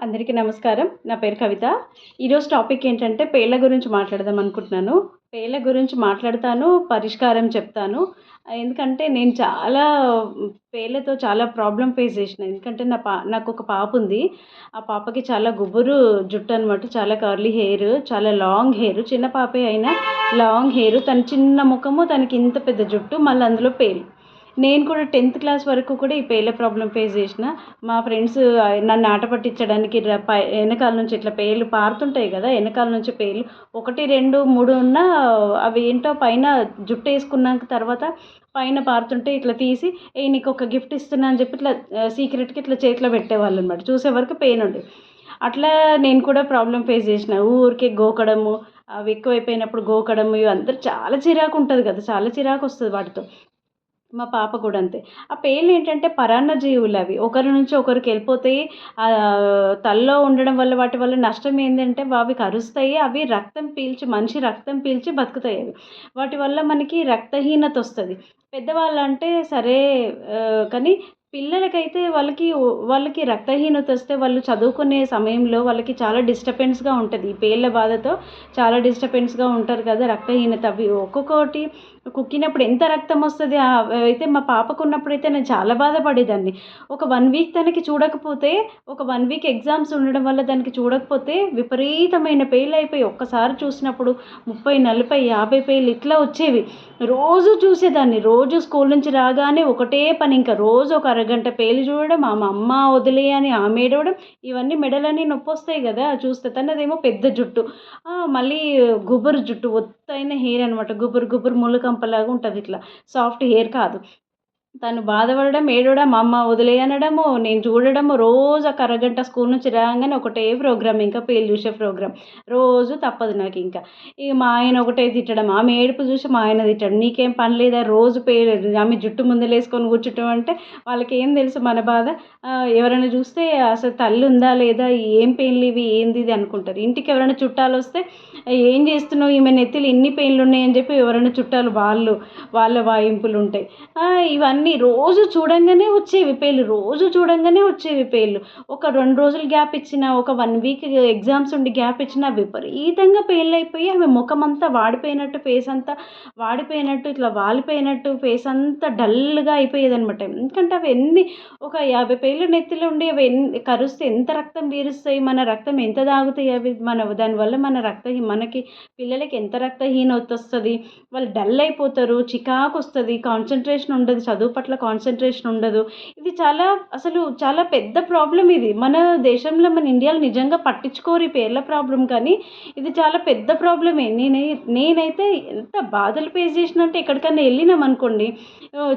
అందరికీ నమస్కారం. నా పేరు కవిత. ఈరోజు టాపిక్ ఏంటంటే పేర్ల గురించి మాట్లాడదాం అనుకుంటున్నాను. పేర్ల గురించి మాట్లాడతాను పరిష్కారం చెప్తాను. ఎందుకంటే నేను చాలా పేర్లతో చాలా ప్రాబ్లం ఫేస్ చేసిన. ఎందుకంటే నా పా నాకు ఒక పాప ఉంది. ఆ పాపకి చాలా గుబురు జుట్టు అనమాట చాలా కర్లీ హెయిర్ చాలా లాంగ్ హెయిర్ చిన్న పాపే అయినా లాంగ్ హెయిర్ తన చిన్న ముఖము తనకి ఇంత పెద్ద జుట్టు మళ్ళీ అందులో పేలు నేను కూడా టెన్త్ క్లాస్ వరకు కూడా ఈ పేల ప్రాబ్లం ఫేస్ చేసిన. మా ఫ్రెండ్స్ నన్ను ఆట పట్టించడానికి వెనకాల నుంచి ఇట్లా పేర్లు పారుతుంటాయి కదా వెనకాల నుంచి పేర్లు. ఒకటి రెండు మూడు ఉన్న అవి ఏంటో పైన జుట్టు వేసుకున్నాక తర్వాత పైన పారుతుంటే ఇట్లా తీసి ఏ నీకు ఒక గిఫ్ట్ ఇస్తున్నా అని చెప్పి ఇట్లా సీక్రెట్కి ఇట్లా చేతిలో పెట్టేవాళ్ళు అనమాట చూసే వరకు పెయిన్ ఉండేది అట్లా నేను కూడా ప్రాబ్లం ఫేస్ చేసిన. ఊరికే గోకడము అవి ఎక్కువైపోయినప్పుడు గోకడము ఇవి అందరు చాలా చిరాకు ఉంటుంది కదా చాలా చిరాకు వస్తుంది వాటితో. మా పాప కూడా అంతే. ఆ పేర్లు ఏంటంటే పరాన్న జీవులు అవి ఒకరి నుంచి ఒకరికి వెళ్ళిపోతాయి తల్లో ఉండడం వల్ల వాటి వల్ల నష్టం ఏంటంటే అవి కరుస్తాయి అవి రక్తం పీల్చి మనిషి రక్తం పీల్చి బతుకుతాయి అవి. వాటి వల్ల మనకి రక్తహీనత వస్తుంది. పెద్దవాళ్ళు అంటే సరే కానీ పిల్లలకైతే వాళ్ళకి వాళ్ళకి రక్తహీనత వస్తే వాళ్ళు చదువుకునే సమయంలో వాళ్ళకి చాలా డిస్టర్బెన్స్గా ఉంటుంది. ఈ పేర్ల బాధతో చాలా డిస్టర్బెన్స్గా ఉంటారు కదా రక్తహీనత అవి. ఒక్కొక్కటి కుక్కినప్పుడు ఎంత రక్తం వస్తుంది? అయితే మా పాపకు ఉన్నప్పుడు అయితే నేను చాలా బాధపడేదాన్ని. ఒక వన్ వీక్ తనకి చూడకపోతే ఒక వన్ వీక్ ఎగ్జామ్స్ ఉండడం వల్ల దానికి చూడకపోతే విపరీతమైన పెయిల్ అయిపోయి ఒక్కసారి చూసినప్పుడు ముప్పై నలభై యాభై పేలు ఇట్లా వచ్చేవి. రోజు చూసేదాన్ని. రోజు స్కూల్ నుంచి రాగానే ఒకటే పని ఇంకా. రోజు ఒక అరగంట పేలు చూడడం ఆ అమ్మ వదిలే అని ఆమె ఏడవడం ఇవన్నీ మెడలన్నీ నొప్పి వస్తాయి కదా చూస్తే తనదేమో పెద్ద జుట్టు. మళ్ళీ గుబురు జుట్టు అయిన హెయిర్ అనమాట గుబురు గుబురు ముళ్ళకంపలాగా ఉంటుంది ఇట్లా. సాఫ్ట్ హెయిర్ కాదు. తను బాధపడడం ఏడవడం అమ్మ వదిలే అనడము నేను చూడడము రోజు ఒక అరగంట స్కూల్ నుంచి రాగానే ఒకటే ప్రోగ్రామ్ ఇంకా పేలు చూసే ప్రోగ్రామ్. రోజు తప్పదు నాకు ఇంకా. ఇక మా ఆయన ఒకటే తిట్టడం ఆమె ఏడుపు చూసి మా ఆయన తిట్టడం. నీకేం పని లేదా? రోజు పేరు ఆమె జుట్టు ముందలేసుకొని కూర్చుంటాం అంటే వాళ్ళకి ఏం తెలుసు మన బాధ? ఎవరైనా చూస్తే అసలు తల్లి ఉందా లేదా? ఏం పెయిన్లు ఇవి? ఏంది ఇది అనుకుంటారు. ఇంటికి ఎవరైనా చుట్టాలు వస్తే ఏం చేస్తున్నావు? ఈమె నెత్తిలు ఎన్ని పెయిన్లు ఉన్నాయని చెప్పి ఎవరైనా చుట్టాలు వాళ్ళు వాళ్ళ వాయింపులు ఉంటాయి. ఇవన్నీ అన్నీ రోజు చూడంగానే వచ్చేవి పేర్లు రోజు చూడంగానే వచ్చేవి పేర్లు. ఒక రెండు రోజులు గ్యాప్ ఇచ్చిన ఒక వన్ వీక్ ఎగ్జామ్స్ ఉండి గ్యాప్ ఇచ్చిన విపరీతంగా పేర్లు అయిపోయి ఆమె ముఖం అంతా వాడిపోయినట్టు ఫేస్ అంతా వాడిపోయినట్టు ఇట్లా వాలిపోయినట్టు ఫేస్ అంతా డల్గా అయిపోయేదనమాట ఎందుకంటే అవి ఎన్ని ఒక యాభై పేర్లు నెత్తిలో ఉండి అవి ఎన్ని కరుస్తే ఎంత రక్తం పీరుస్తాయి మన రక్తం ఎంత తాగుతాయి అవి మన దానివల్ల మన రక్త మనకి పిల్లలకి ఎంత రక్తహీనత వస్తుంది వాళ్ళు డల్ అయిపోతారు చికాకు వస్తుంది కాన్సన్ట్రేషన్ ఉండదు చదువు పట్ల కాన్సన్ట్రేషన్ ఉండదు. ఇది ఇది చాలా అసలు చాలా పెద్ద ప్రాబ్లం ఇది. మన దేశంలో మన ఇండియాలో నిజంగా పట్టించుకోరు ఈ పేర్ల ప్రాబ్లం కానీ ఇది చాలా పెద్ద ప్రాబ్లమే నేనే నేనైతే ఎంత బాధలు ఫేస్ చేసిన అంటే ఎక్కడికైనా వెళ్ళినాం అనుకోండి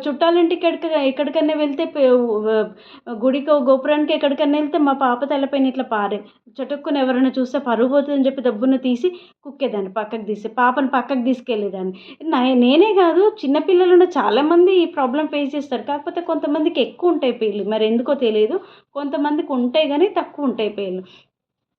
చుట్టాలంటే ఎక్కడికి ఎక్కడికైనా వెళ్తే గుడికో గోపురానికి ఎక్కడికైనా వెళ్తే మా పాప తలపైన ఇట్లా పారే. చటుక్కుని ఎవరైనా చూస్తే పరుగు పోతుందని చెప్పి దబ్బున తీసి కుక్కేదాన్ని పక్కకు తీసి పాపను పక్కకు తీసుకెళ్ళేదాన్ని. నేనే కాదు చిన్నపిల్లలు చాలామంది ఈ ప్రాబ్లం ఫేస్ చేస్తారు. కాకపోతే కొంతమందికి ఎక్కువ ఉంటాయి పేర్లు మరి ఎందుకో తెలియదు. కొంతమందికి ఉంటాయి కానీ తక్కువ ఉంటాయి పేర్లు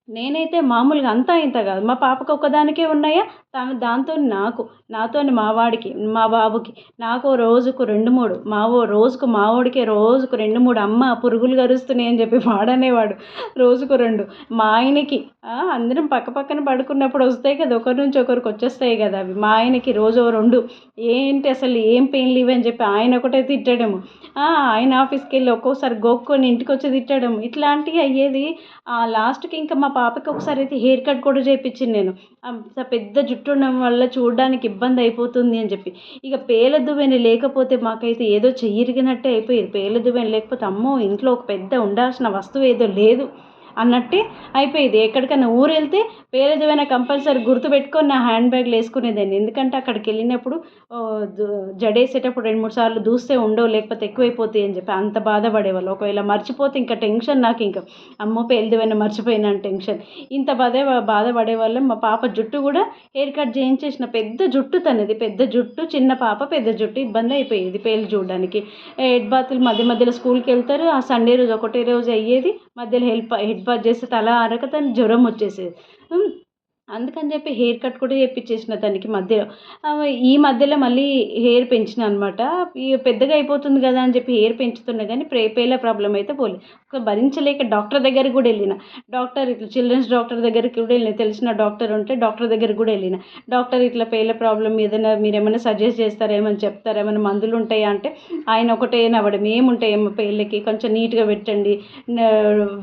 నేనైతే మామూలుగా అంతా ఇంత కాదు. మా పాపకు ఒక్కదానికే ఉన్నాయా? తను దాంతో నాకు నాతో మా వాడికి మా బాబుకి. నాకు రోజుకు రెండు మూడు మావో రోజుకు మావోడికి రోజుకు రెండు మూడు అమ్మ పురుగులు కరుస్తున్నాయి అని చెప్పి వాడనేవాడు. రోజుకు రెండు. మా ఆయనకి అందరం పక్క పక్కన పడుకున్నప్పుడు వస్తాయి కదా ఒకరి నుంచి ఒకరికి వచ్చేస్తాయి కదా అవి. మా ఆయనకి రోజు రెండు. ఏంటి అసలు ఏం పెయిన్ లేవు అని చెప్పి ఆయన ఒకటే తిట్టడము. ఆయన ఆఫీస్కి వెళ్ళి ఒక్కోసారి గోక్కొని ఇంటికి వచ్చి తిట్టడం ఇట్లాంటివి అయ్యేది లాస్ట్కి ఇంకా మా పాపకి ఒకసారి అయితే హెయిర్ కట్ కూడా చేయించింది నేను. పెద్ద జుట్టు ఉండడం వల్ల చూడడానికి ఇబ్బంది అయిపోతుంది అని చెప్పి. ఇక పేల దువ్వెన లేకపోతే మాకైతే ఏదో చెయ్యిరిగినట్టే అయిపోయేది. పేల దువ్వెన లేకపోతే అమ్మో ఇంట్లో ఒక పెద్ద ఉండాల్సిన వస్తువు ఏదో లేదు. అన్నట్టే అయిపోయేది. ఎక్కడికైనా ఊరు వెళ్తే పేరేదేమైనా కంపల్సరీ గుర్తుపెట్టుకొని నా హ్యాండ్ బ్యాగ్లో వేసుకునేదాన్ని. ఎందుకంటే అక్కడికి వెళ్ళినప్పుడు జడేసేటప్పుడు రెండు మూడు సార్లు దూస్తే ఉండవు లేకపోతే ఎక్కువైపోతాయి అని చెప్పి అంత బాధపడేవాళ్ళు. ఒకవేళ మర్చిపోతే ఇంకా టెన్షన్ నాకు ఇంకా. అమ్మో పేలిదేమైనా మర్చిపోయినా టెన్షన్. ఇంత బాధ బాధపడేవాళ్ళం. మా పాప జుట్టు కూడా హెయిర్ కట్ చేయించేసిన పెద్ద జుట్టు తనది. పెద్ద జుట్టు చిన్న పాప పెద్ద జుట్టు. ఇబ్బంది అయిపోయేది పేలు చూడడానికి. హెడ్ బాత్లు మధ్య మధ్యలో స్కూల్కి వెళ్తారు. ఆ సండే రోజు ఒకటే రోజు అయ్యేది. మధ్యలో హెల్ప్ హెడ్ బాత్ చేస్తే తల ఆరక తను జ్వరం వచ్చేసేది. అందుకని చెప్పి హెయిర్ కట్ కూడా చేయించేసిన తనకి మధ్యలో. ఈ మధ్యలో మళ్ళీ హెయిర్ పెంచిన అనమాట పెద్దగా అయిపోతుంది కదా అని చెప్పి హెయిర్ పెంచుతున్నా కానీ ప్రే పేల ప్రాబ్లం అయితే పోలే. సో భరించలేక డాక్టర్ దగ్గరికి కూడా వెళ్ళిన. డాక్టర్ ఇట్లా చిల్డ్రన్స్ డాక్టర్ దగ్గరికి కూడా వెళ్ళిన. తెలిసిన డాక్టర్ ఉంటే డాక్టర్ దగ్గరికి కూడా వెళ్ళిన. డాక్టర్ ఇట్లా పేల ప్రాబ్లం ఏదైనా మీరు ఏమైనా సజెస్ట్ చేస్తారా ఏమైనా చెప్తారా ఏమైనా మందులు ఉంటాయా అంటే ఆయన ఒకటే నవ్వడం. ఏముంటాయేమో పేర్లకి కొంచెం నీట్గా పెట్టండి.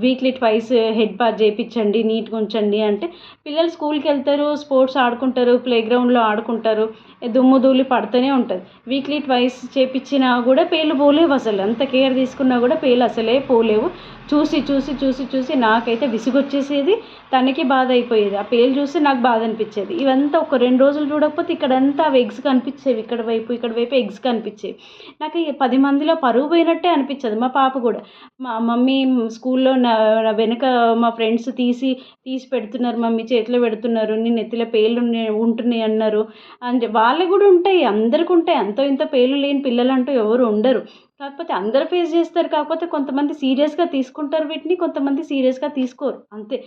వీక్లీ ట్వైస్ హెడ్ బాత్ చేయించండి నీట్గా ఉంచండి అంటే పిల్లలు స్కూల్కి వెళ్తారు స్పోర్ట్స్ ఆడుకుంటారు ప్లే గ్రౌండ్లో ఆడుకుంటారు దుమ్ము ధూళి పడుతూనే ఉంటుంది. వీక్లీ ట్వైస్ చేపించినా కూడా పేర్లు పోలేవు అసలు. అంత కేర్ తీసుకున్నా కూడా పేర్లు అసలే పోలేవు. చూసి చూసి చూసి చూసి నాకైతే విసుగొచ్చేసేది తనకి బాధ అయిపోయేది ఆ పేలు చూసి నాకు బాధ అనిపించేది ఇవంతా ఒక రెండు రోజులు చూడకపోతే ఇక్కడంతా అవి ఎగ్స్ కనిపించేవి ఇక్కడ వైపు ఇక్కడ వైపు ఎగ్స్ కనిపించేవి నాకు పది మందిలో పరువు పోయినట్టే అనిపించదు మా పాప కూడా. మా మమ్మీ స్కూల్లో నా వెనక మా ఫ్రెండ్స్ తీసి తీసి పెడుతున్నారు. మమ్మీ చేతిలో పెడుతున్నారు. నేను నెత్తిలో పేర్లు ఉంటున్నాయి అన్నారు. అని వాళ్ళకి కూడా ఉంటాయి. అందరికి ఉంటాయి అంతో ఇంత పేర్లు లేని పిల్లలు అంటూ ఎవరు ఉండరు. కాకపోతే అందరు ఫేస్ చేస్తారు. కాకపోతే కొంతమంది సీరియస్గా తీసుకుంటారు వీటిని కొంతమంది సీరియస్గా తీసుకోరు. అంతే.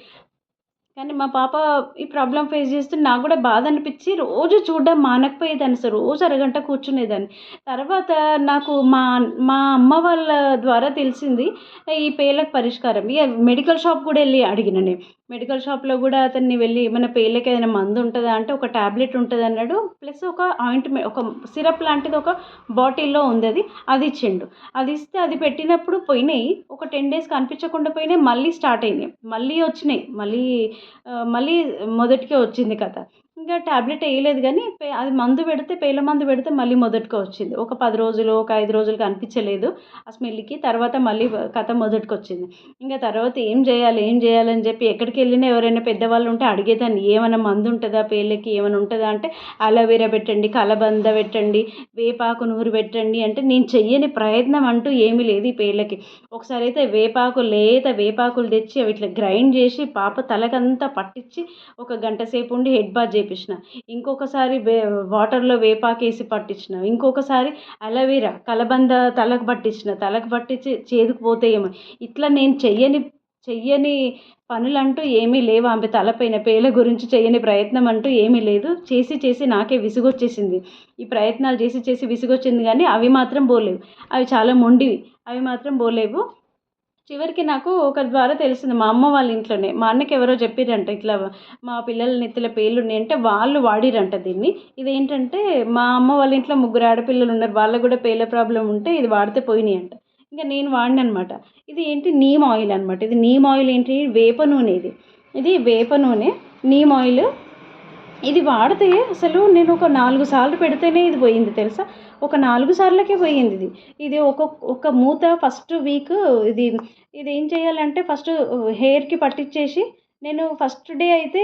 కానీ మా పాప ఈ ప్రాబ్లం ఫేస్ చేస్తే నాకు కూడా బాధ అనిపించి రోజు చూడడం మానకపోయేదాన్ని సార్. రోజు అరగంట కూర్చునేదాన్ని. తర్వాత నాకు మా మా అమ్మ వాళ్ళ ద్వారా తెలిసింది ఈ పేర్లకు పరిష్కారం. ఇక మెడికల్ షాప్ కూడా వెళ్ళి అడిగిన నేను. మెడికల్ షాప్లో కూడా అతన్ని వెళ్ళి మన పేర్లకి ఏదైనా మందు ఉంటుందా అంటే ఒక ట్యాబ్లెట్ ఉంటుంది అన్నాడు. ప్లస్ ఒక ఆయింట్మెంట్ ఒక సిరప్ లాంటిది ఒక బాటిల్లో ఉంది అది. అది ఇచ్చిండు. అది ఇస్తే అది పెట్టినప్పుడు పోయినాయి. ఒక టెన్ డేస్ కనిపించకుండా పోయినాయి. మళ్ళీ స్టార్ట్ అయినాయి. మళ్ళీ వచ్చినాయి. మళ్ళీ మళ్ళీ మొదటికే వచ్చింది కథ. ఇంకా ట్యాబ్లెట్ వేయలేదు కానీ అది మందు పెడితే పేల మందు పెడితే మళ్ళీ మొదటికి వచ్చింది. ఒక పది రోజులు ఒక ఐదు రోజులు కనిపించలేదు ఆ స్మెల్కి. తర్వాత మళ్ళీ కథ మొదటికి వచ్చింది. ఇంకా తర్వాత ఏం చేయాలి ఏం చేయాలని చెప్పి ఎక్కడికి వెళ్ళినా ఎవరైనా పెద్దవాళ్ళు ఉంటే అడిగేదాన్ని. ఏమైనా మందు ఉంటుందా పేలకి ఏమైనా ఉంటుందా అంటే అలోవెరా పెట్టండి కలబంద పెట్టండి వేపాకు నూరు పెట్టండి అంటే నేను చెయ్యని ప్రయత్నం అంటూ ఏమీ లేదు ఈ పేర్లకి ఒకసారి అయితే వేపాకు లేత వేపాకులు తెచ్చి అవి ఇట్లా గ్రైండ్ చేసి పాప తలకంతా పట్టించి ఒక గంట సేపు ఉండి హెడ్ బాత్ పట్టించిన. ఇంకొకసారి వే వాటర్లో వేపాకేసి పట్టించిన. ఇంకొకసారి అలవీరా కలబంద తలకు పట్టించిన. తలకు పట్టించి చేదుకుపోతాయేమో ఇట్లా నేను చెయ్యని చెయ్యని పనులంటూ ఏమీ లేవు ఆమె తలపైన. పేల గురించి చేయని ప్రయత్నం అంటూ ఏమీ లేదు. చేసి చేసి నాకే విసుగొచ్చేసింది. ఈ ప్రయత్నాలు చేసి చేసి విసుగొచ్చింది కానీ అవి మాత్రం పోలేవు అవి చాలా మొండివి. అవి మాత్రం పోలేవు చివరికి నాకు ఒకరి ద్వారా తెలిసింది మా అమ్మ వాళ్ళ ఇంట్లోనే. మా అన్నకి ఎవరో చెప్పిరంట ఇట్లా మా పిల్లల నెత్తిలో పేర్లు ఉన్నాయంటే వాళ్ళు వాడిరంట దీన్ని. ఇదేంటంటే మా అమ్మ వాళ్ళ ఇంట్లో ముగ్గురు ఆడపిల్లలు ఉన్నారు వాళ్ళకు కూడా పేర్ల ప్రాబ్లం ఉంటే ఇది వాడితే పోయినాయి అంట ఇంకా నేను వాడిన అనమాట ఇది ఏంటి? నీమ్ ఆయిల్ అనమాట. ఇది నీమ్ ఆయిల్ ఏంటి? వేప నూనె ఇది. ఇది వేప నూనె. నీమ్ ఆయిల్ ఇది వాడితే అసలు నేను ఒక నాలుగు సార్లు పెడితేనే ఇది పోయింది తెలుసా? ఒక నాలుగు సార్లకే పోయింది ఇది. ఇది ఒక ఒక మూత ఫస్ట్ వీక్ ఇది ఇది ఏం చేయాలంటే ఫస్ట్ హెయిర్కి పట్టించేసి నేను ఫస్ట్ డే అయితే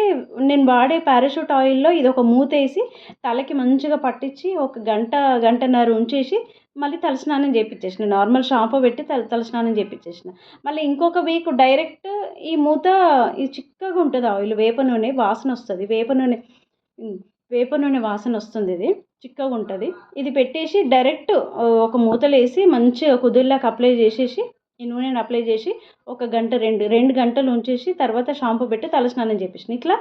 నేను వాడే పారాషూట్ ఆయిల్లో ఇది ఒక మూత వేసి తలకి మంచిగా పట్టించి ఒక గంట గంటన్నర ఉంచేసి మళ్ళీ తలస్నానం చేపించేసిన నార్మల్ షాంపూ పెట్టి తల తలస్నానం చేపించేసిన మళ్ళీ ఇంకొక వీక్ డైరెక్ట్ ఈ మూత ఈ చిక్కగా ఉంటుంది ఆయిల్ వేప నూనె వాసన వస్తుంది. వేప నూనె వేప నూనె వాసన వస్తుంది ఇది చిక్కగా ఉంటుంది ఇది పెట్టేసి డైరెక్ట్ ఒక మూతలు వేసి మంచిగా కుదిరిలాగా అప్లై చేసేసి ఈ నూనెను అప్లై చేసి ఒక గంట రెండు రెండు గంటలు ఉంచేసి తర్వాత షాంపూ పెట్టి తలస్నానం చేపించిన. ఇట్లా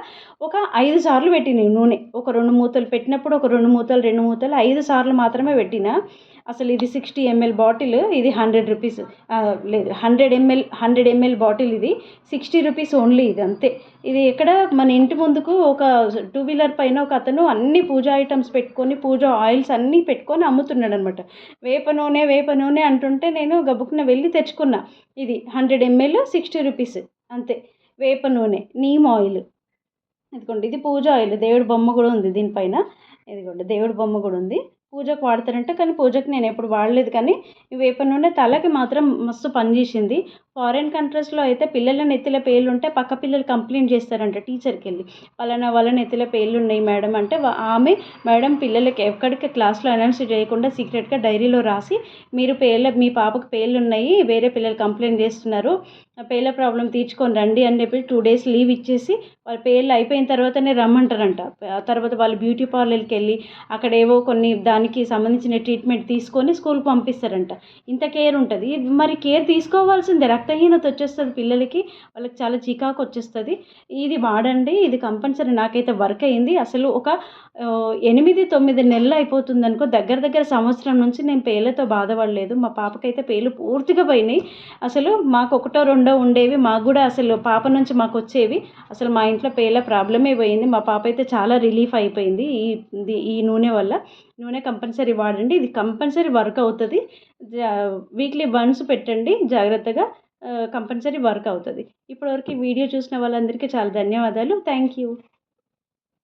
ఒక ఐదు సార్లు పెట్టిన నూనె. ఒక రెండు మూతలు పెట్టినప్పుడు ఒక రెండు మూతలు రెండు మూతలు ఐదు సార్లు మాత్రమే పెట్టిన. అసలు ఇది సిక్స్టీ ఎంఎల్ బాటిల్ ఇది హండ్రెడ్ రూపీస్ లేదు hundred ML hundred ML bottle ఇది. సిక్స్టీ రూపీస్ ఓన్లీ ఇది అంతే. ఇది ఎక్కడ మన ఇంటి ముందుకు ఒక టూ వీలర్ పైన ఒక అతను అన్ని పూజా ఐటమ్స్ పెట్టుకొని పూజ ఆయిల్స్ అన్నీ పెట్టుకొని అమ్ముతున్నాడు అనమాట వేప నూనె వేప నూనె అంటుంటే నేను గబుక్కున వెళ్ళి తెచ్చుకున్నా ఇది హండ్రెడ్ ఎంఎల్ సిక్స్టీ రూపీస్ అంతే. వేప నూనె నీమ్ ఆయిల్ ఇదిగోండి ఇది పూజ ఆయిల్ దేవుడి బొమ్మ కూడా ఉంది దీనిపైన. ఇదిగోండి దేవుడి బొమ్మ కూడా ఉంది. పూజకు వాడతారంట. కానీ పూజకు నేను ఎప్పుడు వాడలేదు. కానీ ఈ వేప నూనె తలకి మాత్రం మస్తు పనిచేసింది. ఫారిన్ కంట్రీస్లో అయితే పిల్లల నెత్తిల పేర్లు ఉంటే పక్క పిల్లలు కంప్లైంట్ చేస్తారంట టీచర్కి వెళ్ళి పలానా వాళ్ళ నెత్తిల పేర్లు ఉన్నాయి మేడం అంటే ఆమె మేడం పిల్లలకి ఎక్కడికి క్లాస్లో అనౌన్స్ చేయకుండా సీక్రెట్గా డైరీలో రాసి మీరు పేర్ల మీ పాపకు పేర్లు ఉన్నాయి వేరే పిల్లలు కంప్లైంట్ చేస్తున్నారు పేర్ల ప్రాబ్లం తీర్చుకొని రండి అని చెప్పి టూ డేస్ లీవ్ ఇచ్చేసి వాళ్ళ పేర్లు అయిపోయిన తర్వాతనే రమ్మంటారంట. ఆ తర్వాత వాళ్ళు బ్యూటీ పార్లర్కి వెళ్ళి అక్కడ ఏవో కొన్ని దాని దానికి సంబంధించిన ట్రీట్మెంట్ తీసుకొని స్కూల్కి పంపిస్తారంట. ఇంత కేర్ ఉంటుంది. మరి కేర్ తీసుకోవాల్సిందే. రక్తహీనత వచ్చేస్తుంది పిల్లలకి. వాళ్ళకి చాలా చికాకు వచ్చేస్తుంది. ఇది వాడండి. ఇది కంపల్సరీ. నాకైతే వర్క్ అయింది. అసలు ఒక ఎనిమిది తొమ్మిది నెలలు అయిపోతుంది అనుకో దగ్గర దగ్గర సంవత్సరం నుంచి నేను పేర్లతో బాధపడలేదు. మా పాపకైతే పేర్లు పూర్తిగా పోయినాయి. అసలు మాకు ఒకటో రెండో ఉండేవి. మాకు కూడా అసలు పాప నుంచి మాకు వచ్చేవి. అసలు మా ఇంట్లో పేర్ల ప్రాబ్లమే పోయింది. మా పాప అయితే చాలా రిలీఫ్ అయిపోయింది ఈ ఈ నూనె వల్ల. నూనె కంపల్సరీ వాడండి. ఇది కంపల్సరీ వర్క్ అవుతుంది. వీక్లీ వన్స్ పెట్టండి. జాగ్రత్తగా కంపల్సరీ వర్క్ అవుతుంది. ఇప్పటివరకు వీడియో చూసిన వాళ్ళందరికీ చాలా ధన్యవాదాలు. Thank you.